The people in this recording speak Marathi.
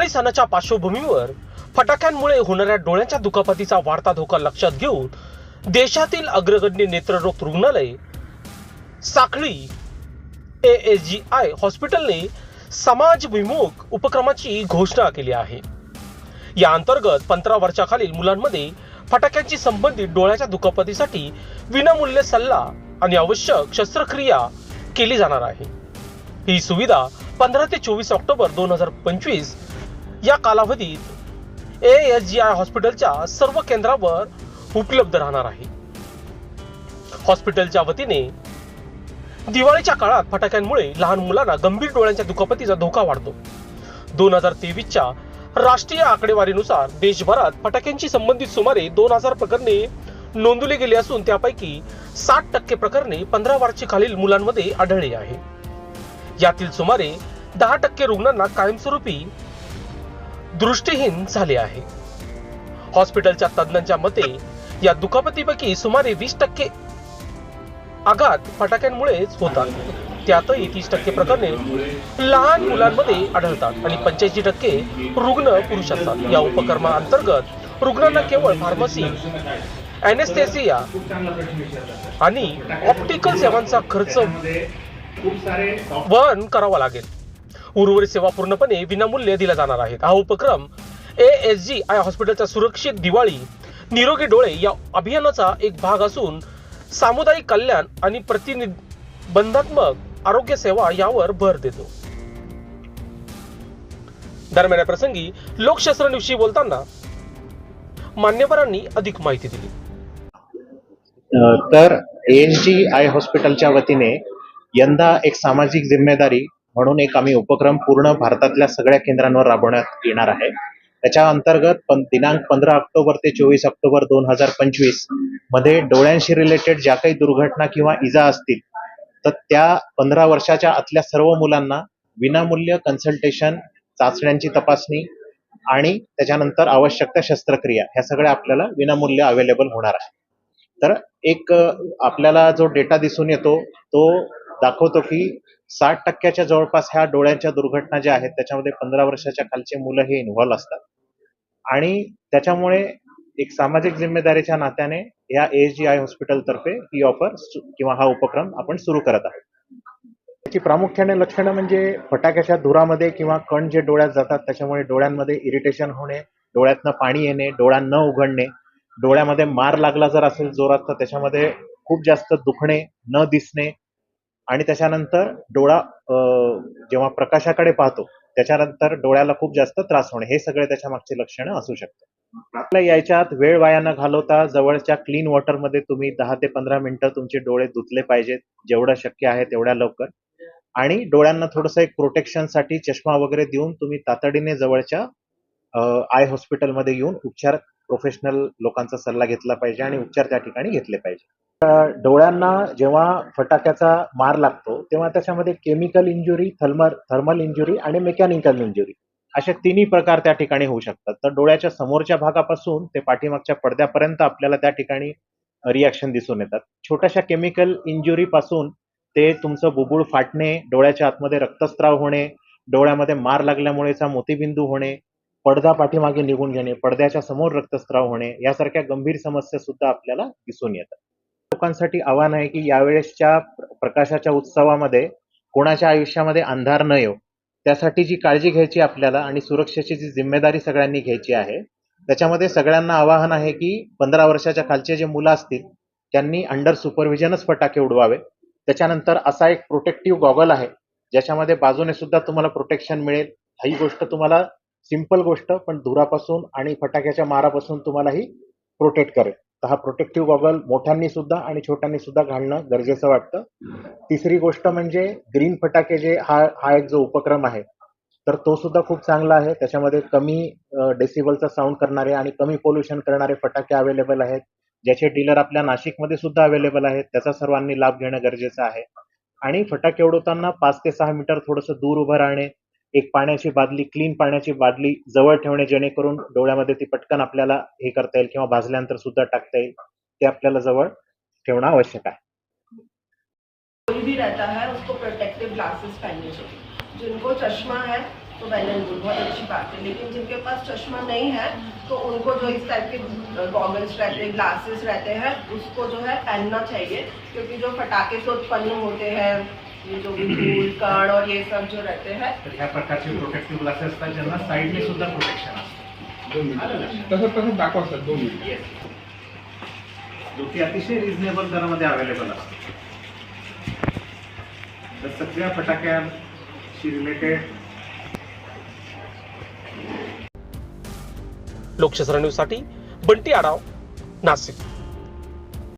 दिवाळी सणाच्या पार्श्वभूमीवर फटाक्यांमुळे होणाऱ्या डोळ्यांच्या दुखापतीचा वाढता धोका लक्षात घेऊन देशातील अग्रगण्य नेत्ररोग रुग्णालय साखळी ए एस जी आय हॉस्पिटलने समाजभिमुख उपक्रमाची घोषणा केली आहे. या अंतर्गत पंधरा वर्षाखालील मुलांमध्ये फटाक्यांची संबंधित डोळ्याच्या दुखापतीसाठी विनामूल्य सल्ला आणि आवश्यक शस्त्रक्रिया केली जाणार आहे. ही सुविधा पंधरा ते चोवीस ऑक्टोबर दोन हजार पंचवीस या कालावधीत ए एस जी आय हॉस्पिटलच्या सर्व केंद्रावर उपलब्ध राहणार आहे. हॉस्पिटलच्या वतीने दिवाळीच्या काळात फटाक्यांमुळे लहान मुलांना गंभीर डोळ्यांच्या दुखापतीचा धोका वाढतो. दोन हजार तेवीसच्या राष्ट्रीय आकडेवारीनुसार देशभरात फटाक्यांशी संबंधित सुमारे दोन हजार प्रकरणे नोंदवली गेली असून त्यापैकी साठ टक्के प्रकरणे पंधरा वर्षाखालील मुलांमध्ये आढळली आहे. यातील सुमारे दहा टक्के रुग्णांना कायमस्वरूपी दृष्टीहीन झाले आहे. हॉस्पिटलच्या तज्ज्ञांच्या मते या दुखापतीपैकी सुमारे वीस टक्के आघात फटाक्यांमुळेच होतात. त्यातही तीस टक्के प्रकरणे लहान मुलांमध्ये आढळतात आणि पंच्याऐंशी टक्के रुग्ण पुरुष असतात. या उपक्रमाअंतर्गत रुग्णांना केवळ फार्मसी अॅनेस्थेसिया आणि ऑप्टिकल सेवांचा खर्च वहन करावा लागेल. उर्वरित सेवा पूर्णपणे विनामूल्य दिल्या जाणार आहेत. हा उपक्रम ए एस जी आय हॉस्पिटलचा सुरक्षित दिवाळी निरोगी डोळे या अभियानाचा एक भाग असून सामुदायिक कल्याण आणि प्रतिबंधात्मक आरोग्य सेवा यावर भर देतो. दरम्यान या प्रसंगी लोकशास्त्रांविषयी बोलताना मान्यवरांनी अधिक माहिती दिली. तर एन जी आय हॉस्पिटलच्या वतीने यंदा एक सामाजिक जिम्मेदारी म्हणून एक आम्ही उपक्रम पूर्ण भारतातल्या सगळ्या केंद्रांवर राबवण्यात येणार आहे. त्याच्या अंतर्गत दिनांक पंधरा ऑक्टोबर ते चोवीस ऑक्टोबर दोन हजार पंचवीसमध्ये डोळ्यांशी रिलेटेड ज्या काही दुर्घटना किंवा इजा असतील तर त्या पंधरा वर्षाच्या आतल्या सर्व मुलांना विनामूल्य कन्सल्टेशन चाचण्यांची तपासणी आणि त्याच्यानंतर आवश्यक त्या शस्त्रक्रिया ह्या सगळ्या आपल्याला विनामूल्य अवेलेबल होणार आहे. तर एक आपल्याला जो डेटा दिसून येतो तो दाखवतो की साठ टक्क्याच्या जवळपास ह्या डोळ्यांच्या दुर्घटना ज्या आहेत त्याच्यामध्ये पंधरा वर्षाच्या खालचे मुलं हे इन्व्हॉल्व असतात. आणि त्याच्यामुळे एक सामाजिक जिम्मेदारीच्या नात्याने या एस जी आय हॉस्पिटल तर्फे ही ऑफर किंवा हा उपक्रम आपण सुरू करत आहोत. त्याची प्रामुख्याने लक्षणं म्हणजे फटाक्याच्या धुरामध्ये किंवा कण जे डोळ्यात जातात त्याच्यामुळे डोळ्यांमध्ये इरिटेशन होणे डोळ्यातनं पाणी येणे डोळा न उघडणे डोळ्यामध्ये मार लागला जर असेल जोरात तर त्याच्यामध्ये खूप जास्त दुखणे न दिसणे आणि त्याच्यानंतर डोळा जेव्हा प्रकाशाकडे पाहतो त्याच्यानंतर डोळ्याला खूप जास्त त्रास होणे हे सगळे त्याच्या मागचे लक्षणं असू शकते आपल्या यायच्यात वेळ वाया न घालवता जवळच्या क्लीन वॉटरमध्ये तुम्ही दहा ते पंधरा मिनिटं तुमचे डोळे धुतले पाहिजेत जेवढं शक्य आहे तेवढ्या लवकर. आणि डोळ्यांना थोडंसं एक प्रोटेक्शनसाठी चष्मा वगैरे देऊन तुम्ही तातडीने जवळच्या आय हॉस्पिटलमध्ये येऊन उपचार प्रोफेशनल लोकांचा सल्ला घेतला पाहिजे आणि उपचार त्या ठिकाणी घेतले पाहिजे. डोळ्यांना जेव्हा फटाक्याचा मार लागतो तेव्हा त्याच्यामध्ये chemical injury thermal thermal injury आणि मेकॅनिकल इंजुरी अशा तिन्ही प्रकार त्या ठिकाणी होऊ शकतात. तर डोळ्याच्या समोरच्या भागापासून ते पाठीमागच्या पडद्यापर्यंत आपल्याला त्या ठिकाणी रिॲक्शन दिसून येतात. छोट्याशा केमिकल इंजुरी पासून ते तुमचं बुबुळ फाटणे डोळ्याच्या आतमध्ये रक्तस्त्राव होणे डोळ्यामध्ये मार लागल्यामुळेचा मोतीबिंदू होणे पडदा पाठीमागे निघून घेणे पडद्याच्या समोर रक्तस्त्राव होणे यासारख्या गंभीर समस्या सुद्धा आपल्याला दिसून येतात. लोकांसाठी आव्हान आहे की यावेळेसच्या प्रकाशाच्या उत्सवामध्ये कोणाच्या आयुष्यामध्ये अंधार न येऊ त्यासाठी जी काळजी घ्यायची आपल्याला आणि सुरक्षेची जी जिम्मेदारी सगळ्यांनी घ्यायची आहे त्याच्यामध्ये सगळ्यांना आवाहन आहे की पंधरा वर्षाच्या खालचे जे मुलं असतील त्यांनी अंडर सुपरव्हिजनच फटाके उडवावे. त्याच्यानंतर असा एक प्रोटेक्टिव्ह गॉगल आहे ज्याच्यामध्ये बाजूने सुद्धा तुम्हाला प्रोटेक्शन मिळेल. ही गोष्ट तुम्हाला सिंपल गोष्ट पण धुरापासून आणि फटाक्याच्या मारापासून तुम्हालाही प्रोटेक्ट करेल. तर हा प्रोटेक्टिव्ह गॉगल मोठ्यांनी सुद्धा आणि छोट्यांनी सुद्धा घालणं गरजेचं वाटतं. तिसरी गोष्ट म्हणजे ग्रीन फटाके जे हा हा एक जो उपक्रम आहे तर तो सुद्धा खूप चांगला आहे. त्याच्यामध्ये कमी डेसिबलचा साऊंड करणारे आणि कमी पोल्युशन करणारे फटाके अवेलेबल आहेत. ज्याचे डीलर आपल्या नाशिकमध्ये सुद्धा अवेलेबल आहेत. त्याचा सर्वांनी लाभ घेणं गरजेचं आहे. आणि फटाके उडवताना पाच ते सहा मीटर थोडंसं दूर उभं राहणे एक पाण्याची बादली क्लीन पाण्याची बादली जवळ ठेवणे, जेणेकरून डोळ्यामध्ये ती पटकन आपल्याला हे करता येईल किंवा भाजल्यानंतर सुद्धा टाकता येईल. ते आपल्याला जवळ ठेवणं आवश्यक आहे. भी रहता है, उसको प्रोटेक्टिव ग्लासेस पहनने चाहिए जिनको चश्मा है तो एंड गुड बहुत अच्छी बात है। लेकिन जिनके पास चश्मा नहीं है तो उनको जो इस टाइप के गॉगल्स रहते हैं ग्लासेस रहते हैं, उसको जो है पहनना चाहिए, क्योंकि जो फटाके से उत्पन्न होते हैं ये जो भी धूल कण और ये सब जो रहते हैं। तर ह्या प्रकारचे प्रोटेक्टिव्ह ग्लासेस असतात ज्यांना साईडने सुद्धा प्रोटेक्शन असतं. दोन मिनिट. तसं तसं दाखवा सर दोन मिनिट. येस जो की अतिशय रिझनेबल दरामध्ये अवेलेबल असतो. तर सगळ्या फटाक्यांशी रिलेटेड लोकशास्त्र न्यूजसाठी बंटी आडाव नाशिक.